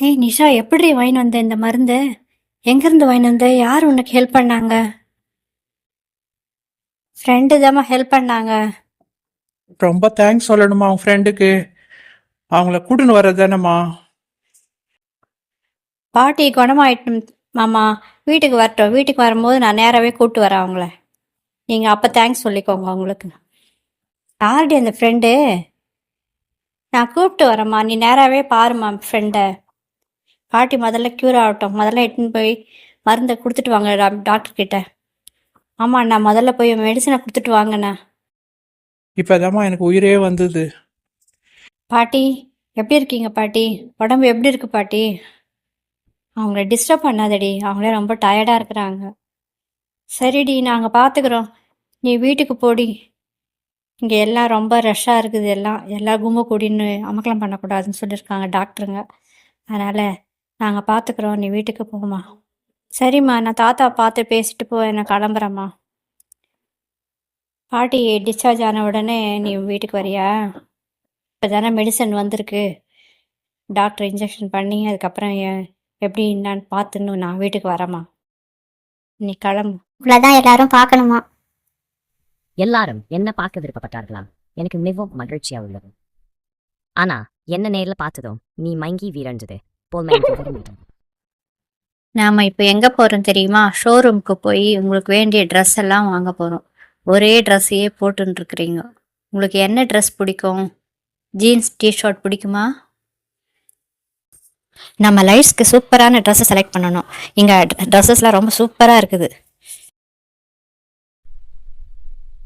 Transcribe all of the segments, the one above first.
ஏய் நிஷா எப்படி வாங்கிட்டு வந்த இந்த மருந்து? எங்கேருந்து வாங்கிட்டு வந்த? யார் உனக்கு ஹெல்ப் பண்ணாங்க? ஃப்ரெண்டு தாம்மா ஹெல்ப் பண்ணாங்க. ரொம்ப தேங்க்ஸ் சொல்லணுமா உன் ஃப்ரெண்டுக்கு அவங்கள கூட்டின்னு வர்றதானம்மா பாட்டி குணமாயிட்டும் மாமா வீட்டுக்கு வரட்டும். வீட்டுக்கு வரும்போது நான் நேராகவே கூப்பிட்டு வரேன் அவங்கள. நீங்கள் அப்போ தேங்க்ஸ் சொல்லிக்கோங்க அவங்களுக்கு. யாருடி அந்த ஃப்ரெண்டு நான் கூப்பிட்டு வரேம்மா. நீ நேராகவே பாரும்மா ஃப்ரெண்டை பாட்டி முதல்ல க்யூர் ஆகட்டும். முதல்ல எட்டுன்னு போய் மருந்தை கொடுத்துட்டு வாங்க டா- டாக்டர் கிட்ட ஆமாம் நான் முதல்ல போய் மெடிசனை கொடுத்துட்டு வாங்கண்ணா. இப்போதாம்மா எனக்கு உயிரே வந்தது. பாட்டி எப்படி இருக்கீங்க பாட்டி? உடம்பு எப்படி இருக்கு பாட்டி? அவங்கள டிஸ்டர்ப் பண்ணாதடி. அவங்களே ரொம்ப டயர்டாக இருக்கிறாங்க. சரிடி நாங்கள் பார்த்துக்குறோம் நீ வீட்டுக்கு போடி. இங்கே எல்லாம் ரொம்ப ரஷ்ஷாக இருக்குது எல்லாம். எல்லா கும்ப கூடின்னு அமக்கலம் பண்ணக்கூடாதுன்னு சொல்லியிருக்காங்க டாக்டருங்க. அதனால் நாங்கள் பார்த்துக்குறோம் நீ வீட்டுக்கு போம்மா. சரிம்மா நான் தாத்தா பார்த்து பேசிட்டு போ நான் கிளம்புறேம்மா. பாட்டி டிஸ்சார்ஜ் ஆன உடனே நீ வீட்டுக்கு வரியா? இப்போ தானே மெடிசன் வந்திருக்கு. டாக்டர் இன்ஜெக்ஷன் பண்ணி அதுக்கப்புறம் எப்படி என்னான்னு பார்த்துன்னு நான் வீட்டுக்கு வரேம்மா. நீ கிளம்பு. இவ்வளவுதான் எல்லாரும் பார்க்கணுமா? எல்லாரும் என்ன பார்க்க விருப்பப்பட்டார்களாம் எனக்கு மிகவும் மகிழ்ச்சியா உள்ளது. ஆனா என்ன நேர்ல பார்த்ததும் நீ மங்கி வீரஞ்சது விழுந்துட்டேன். நாம் இப்போ எங்கே போகிறோம் தெரியுமா? ஷோரூமுக்கு போய் உங்களுக்கு வேண்டிய ட்ரெஸ் எல்லாம் வாங்க போகிறோம் ஒரே ட்ரெஸ்ஸையே போட்டுன்னு இருக்கிறீங்க உங்களுக்கு என்ன ட்ரெஸ் பிடிக்கும்? ஜீன்ஸ் டிஷர்ட் பிடிக்குமா? நம்ம லைஃப்ஸ்க்கு சூப்பரான ட்ரெஸ்ஸை செலக்ட் பண்ணணும். இங்கே ட்ரெஸ்ஸஸ்லாம் ரொம்ப சூப்பராக இருக்குது.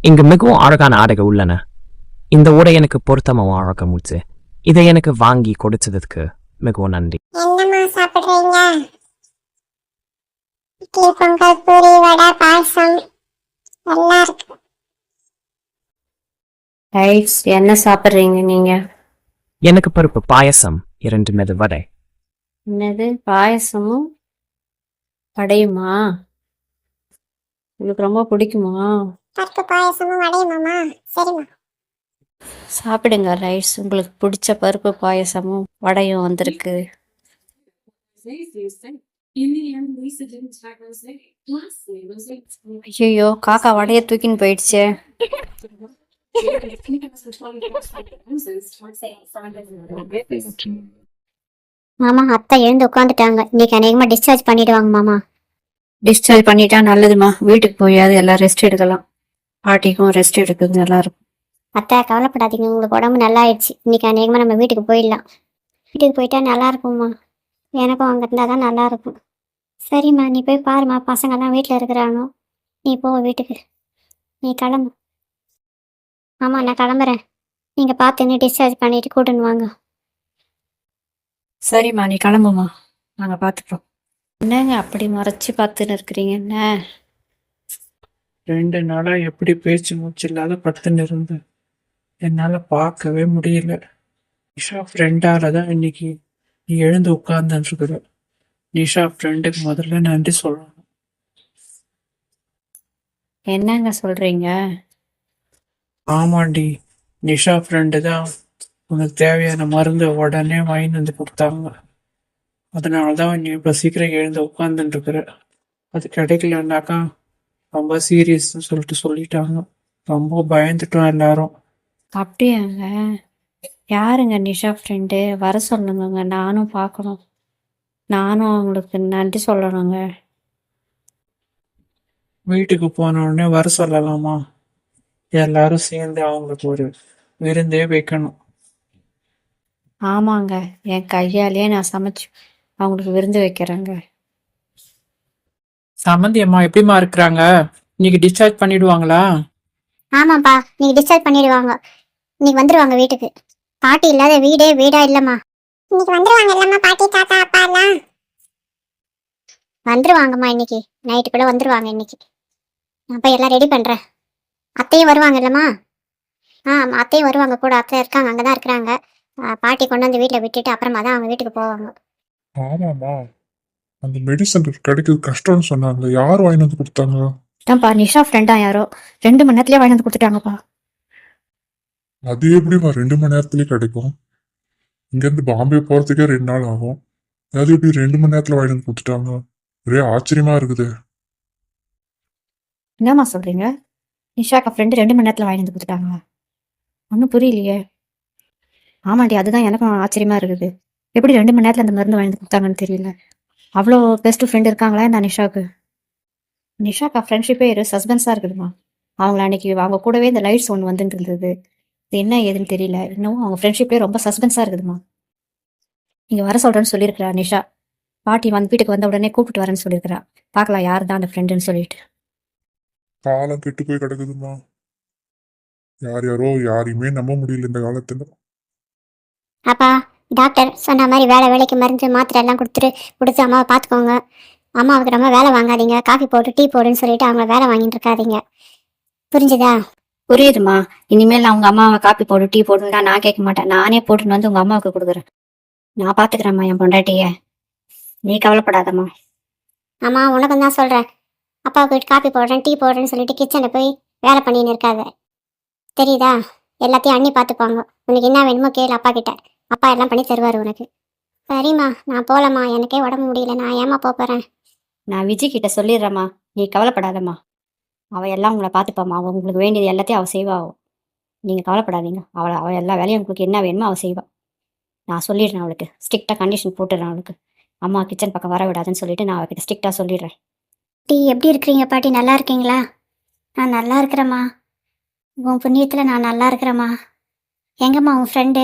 இங்கு மிகவும் அழகான ஆடைகள் உள்ளன. இந்த உடை எனக்கு பொருத்தமாக அழக முடிச்சு இதை எனக்கு வாங்கி கொடுத்ததுக்கு மிகவும் நன்றி. என்னம்மா சாப்பிடுறீங்க? இட்லி பொங்கல் பூரி வடை பாயசம் எல்லாம் இருக்கு. என்ன சாப்பிட்றீங்க நீங்கள் எனக்கு பருப்பு பாயசம் இரண்டு மெது வடை. என்னது பாயசமும் வடையுமா? உங்களுக்கு ரொம்ப பிடிக்குமா? பருப்பு பாயசமும் வடையுமாம்மா? சரிம்மா. சாப்பிடுங்க ரைஸ். உங்களுக்கு பிடிச்ச பருப்பு பாயசமும் வடையும் வந்திருக்கு. ஐயோ காக்கா வடைய தூக்கின்னு போயிடுச்சே. மாமா அத்தை எழுந்து உட்காந்துட்டாங்க இன்னைக்கு அநேகமா டிஸ்சார்ஜ் பண்ணிடுவாங்க மாமா. டிஸ்சார்ஜ் பண்ணிட்டா நல்லதுமா. வீட்டுக்கு போயாவது எல்லாம் ரெஸ்ட் எடுக்கலாம். பாட்டிக்கும் ரெஸ்ட் எடுக்குது நல்லா இருக்கும். அத்தை கவலைப்படாதீங்க. உங்களுக்கு உடம்பு நல்லா ஆயிடுச்சு இன்னைக்கு அநேகமா நம்ம வீட்டுக்கு போயிடலாம். வீட்டுக்கு போயிட்டா நல்லா இருக்கும்மா. எனக்கும் அங்கே இருந்தால் தான் நல்லா இருக்கும். சரிம்மா நீ போய் பாரும்மா. பசங்கெல்லாம் வீட்டில் இருக்கிறாங்க நீ போ வீட்டுக்கு. நீ கிளம்பு. ஆமாம் நான் கிளம்புறேன். நீங்கள் பார்த்து நீ டிஸ்சார்ஜ் பண்ணிட்டு கூட்டின்னு வாங்க. சரிம்மா நீ கிளம்புமா நாங்கள் பார்த்துப்போம். என்னங்க அப்படி மறைச்சு பார்த்துன்னு இருக்கிறீங்க? என்ன? ரெண்டு நாளா எப்படி பேச்சு மூச்சு இல்லாத படுத்துன்னு இருந்தேன். என்னால பார்க்கவே முடியல. நிஷா ஃப்ரெண்டால தான் இன்னைக்கு நீ எழுந்து உட்கார்ந்துருக்குற நிஷா ஃப்ரெண்டுக்கு முதல்ல நன்றி சொல்லணும். என்னங்க சொல்றீங்க? ஆமாண்டி நிஷா ஃப்ரெண்டு தான் உனக்கு தேவையான மருந்து உடனே வாங்கிட்டு வந்து கொடுத்தாங்க. அதனால தான் நீ இப்போ சீக்கிரம் எழுந்து உட்காந்துட்டு இருக்கிற அது கிடைக்கலன்னாக்கா ரொம்ப சீரியஸ்னு சொல்லிட்டு சொல்லிட்டாங்க. ரொம்ப பயந்துட்டோம் எல்லாரும். அப்படியாங்க? யாருங்க நிஷா ஃப்ரெண்டு வர சொல்லுங்கங்க நானும் பார்க்கணும். நானும் அவங்களுக்கு நன்றி சொல்லணுங்க. வீட்டுக்கு போன உடனே வர சொல்லலாமா? எல்லாரும் சேர்ந்து அவங்களுக்கு ஒரு விருந்தே வைக்கணும். ஆமாங்க. என் கையாலேயே நான் சமைச்சு அவங்களுக்கு விருந்து வைக்கிறேங்க. சமந்தி அம்மா எப்படிம்மா இருக்கிறாங்க? இன்னைக்கு டிஸ்சார்ஜ் பண்ணிடுவாங்களா? ஆமாப்பா. நீங்க டிஸ்சார்ஜ் பண்ணிடுவாங்க. இன்னைக்கு வந்துருவாங்க வீட்டுக்கு. பாட்டி இல்லாத வீடே வீடா இல்லம்மா. இன்னைக்கு வந்துருவாங்க இல்லம்மா பாட்டி தாத்தா அப்பா எல்லாம் வந்துருவாங்கம்மா இன்னைக்கு. நைட்டுக்குள்ள வந்துருவாங்க இன்னைக்கு. நான் போய் எல்லாம் ரெடி பண்றேன். அத்தையும் வருவாங்க இல்லம்மா? ஆ ஆமா, அத்தையும் வருவாங்க கூட. அத்தை இருக்காங்க அங்கதான் இருக்கிறாங்க. ஆ, பாட்டி கொண்டு வந்து வீட்டில் விட்டுட்டு அப்புறமா தான் அவங்க வீட்டுக்கு போவாங்க. ஆமாம்மா. அந்த மெடிசன் கிடைக்கிறது கஷ்டம்னு சொன்னாங்க. யார் வாங்கிட்டு வந்து கொடுத்தாங்க? நிஷா ஃப்ரெண்டா யாரோ? ரெண்டு மணி நேரத்துலயே வாங்கி வந்து கொடுத்துட்டாங்கப்பா. அது எப்படிம்மா ரெண்டு மணி நேரத்துலேயே கிடைக்கும்? இங்கேருந்து பாம்பே போகிறதுக்கே ரெண்டு நாள் ஆகும். அது எப்படி ரெண்டு மணி நேரத்தில் வாங்கிட்டு வந்து கொடுத்துட்டாங்க? ஒரே ஆச்சரியமா இருக்குது. என்னம்மா சொல்கிறீங்க நிஷாக்கா ஃப்ரெண்டு ரெண்டு மணி நேரத்தில் வாங்கி வந்து கொடுத்துட்டாங்களா ஒன்றும் புரியலையே. ஆமாண்டி அதுதான் எனக்கும் ஆச்சரியமாக இருக்குது. எப்படி ரெண்டு மணி நேரத்தில் அந்த மருந்து வாங்கி வந்து கொடுத்தாங்கன்னு தெரியல. அவ்வளோ பெஸ்ட்டு ஃப்ரெண்டு இருக்காங்களா இந்த நிஷாக்கு? நிஷாக்கா ஃப்ரெண்ட்ஷிப்பே இரு சஸ்பென்ஸாக இருக்குதுமா அவங்கள அன்னைக்கு அவங்க கூடவே இந்த லைட்ஸ் ஒன்று வந்துட்டு இருந்தது. இது என்ன ஏதுன்னு தெரியல. இன்னும் அவங்க ஃப்ரெண்ட்ஷிப்பே ரொம்ப சஸ்பென்ஸாக இருக்குதுமா நீங்கள் வர சொல்கிறேன்னு சொல்லியிருக்கிறா நிஷா. பாட்டி வந்து வீட்டுக்கு வந்த உடனே கூப்பிட்டு வரேன்னு சொல்லியிருக்கிறா. பார்க்கலாம் யார் தான் அந்த ஃப்ரெண்டுன்னு சொல்லிட்டு. காலம் கெட்டு போய் கிடக்குதுமா யார் யாரோ யாரையுமே நம்ப முடியல இந்த காலத்துல. அப்பா டாக்டர் சொன்ன மாதிரி வேலை வேலைக்கு மருந்து மாத்திரை எல்லாம் கொடுத்துட்டு கொடுத்து அம்மாவை பார்த்துக்கோங்க. அம்மாவுக்கு ரொம்ப வேலை வாங்காதீங்க. காஃபி போட்டு டீ போடுன்னு சொல்லிட்டு அவங்க வேலை வாங்கிட்டு இருக்காதீங்க. புரிஞ்சுதா? புரியுதுமா? இனிமேல் அவங்க அம்மாவை காப்பி போடு டீ போடுன்னா நான் கேட்க மாட்டேன். நானே போட்டுன்னு வந்து உங்க அம்மாவுக்கு கொடுக்குறேன். நான் பாத்துக்கிறேம்மா என் பொண்டாட்டிய. நீ கவலைப்படாதம்மா. அம்மா உனக்கும் தான் சொல்கிறேன் அப்பாவுக்கு போயிட்டு காஃபி போடுறேன் டீ போடுறேன்னு சொல்லிட்டு கிச்சனில் போய் வேலை பண்ணின்னு இருக்காத. தெரியுதா? எல்லாத்தையும் அண்ணி பார்த்துப்பாங்க உனக்கு என்ன வேணுமோ கேளு அப்பா கிட்ட. அப்பா எல்லாம் பண்ணி தருவார் உனக்கு. சரிம்மா நான் போகலம்மா எனக்கே உடம்பு முடியல. நான் ஏமா போறேன்? நான் விஜய் கிட்ட சொல்லிடுறேம்மா. நீ கவலைப்படாதம்மா. அவ எல்லாம் உங்களை பார்த்துப்பாம்மா. அவ உங்களுக்கு வேண்டியது எல்லாத்தையும் அவ செய்வா. அவ. நீங்க கவலைப்படாதீங்க. அவளை அவ எல்லா வேலையும் உங்களுக்கு என்ன வேணுமோ அவ செய்வா. நான் சொல்லிடுறேன் அவளுக்கு. ஸ்ட்ரிக்டாக கண்டிஷன் போட்டுடுறேன் அவளுக்கு. அம்மா கிச்சன் பக்கம் வர விடாதுன்னு சொல்லிட்டு நான் அவகிட்ட ஸ்ட்ரிக்டாக சொல்லிடுறேன். டீ எப்படி இருக்கிறீங்க பாட்டி? நல்லா இருக்கீங்களா? நான் நல்லா இருக்கிறேம்மா. உன் புண்ணியத்தில் நான் நல்லா இருக்கிறேம்மா. எங்கம்மா உன் ஃப்ரெண்டு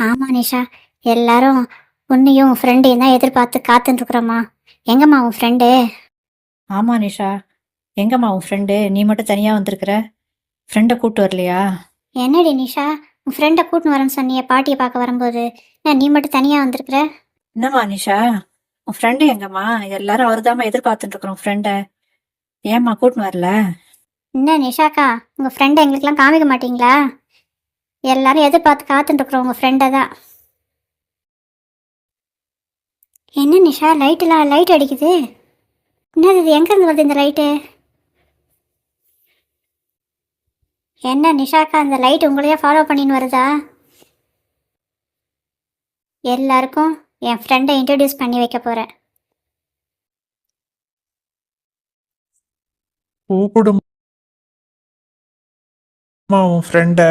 ஆமாம் நிஷா. எல்லாரும் உன்னையும் உன் ஃப்ரெண்டையும் தான் எதிர்பார்த்து காத்துட்டுருக்குறோம்மா எங்கம்மா உன் ஃப்ரெண்டு ஆமா நிஷா. எங்கம்மா உன் ஃப்ரெண்டு நீ மட்டும் தனியாக வந்திருக்கிற? ஃப்ரெண்டை கூப்பிட்டு வரலையா? என்னடி நிஷா? உன் ஃப்ரெண்டை கூட்டின்னு வரேன்னு சொன்னியே பாட்டியை பார்க்க வரும்போது. நான் நீ மட்டும் தனியாக வந்திருக்கிற? என்னம்மா நிஷா? உன் ஃப்ரெண்டு எங்கம்மா? எல்லாரும் அவர்தாம்மா எதிர்பார்த்துட்டு இருக்கிறோம் ஃப்ரெண்டை ஏம்மா கூட்டின்னு வரல? என்ன நிஷாக்கா? உங்கள் ஃப்ரெண்டை எங்களுக்கெல்லாம் காமிக்க மாட்டீங்களா? எல்லாரும் எதிர்பார்த்து காத்துட்டுருக்குறோம் உங்கள் ஃப்ரெண்டை தான். என்ன நிஷா லைட்டெல்லாம் லைட் அடிக்குது. என்னது இது? எங்கேருந்து வருது இந்த லைட்டு என்ன நிஷாக்கா அந்த லைட் உங்களையே ஃபாலோ பண்ணின்னு வருதா? எல்லாருக்கும் என் ஃப்ரெண்டை இன்ட்ரடியூஸ் பண்ணி வைக்க போகிறேன் கூப்பிடுமா உன் ஃப்ரெண்டை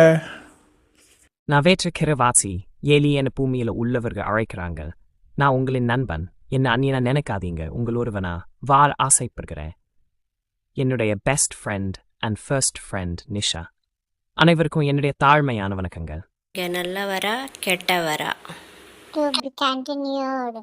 நான் வேற்றுக்கிற வாசி ஏலி என பூமியில உள்ளவர்கள் அழைக்கிறாங்க. நான் உங்களின் நண்பன். என்ன அந்நியனா நினைக்காதீங்க. உங்கள் ஒருவனா? வாழ ஆசைப்படுகிறேன். என்னுடைய best friend and first friend Nisha. அனைவருக்கும் என்னுடைய தாழ்மையான வணக்கங்கள் இங்கே நல்லவரா கெட்டவரா To be continued.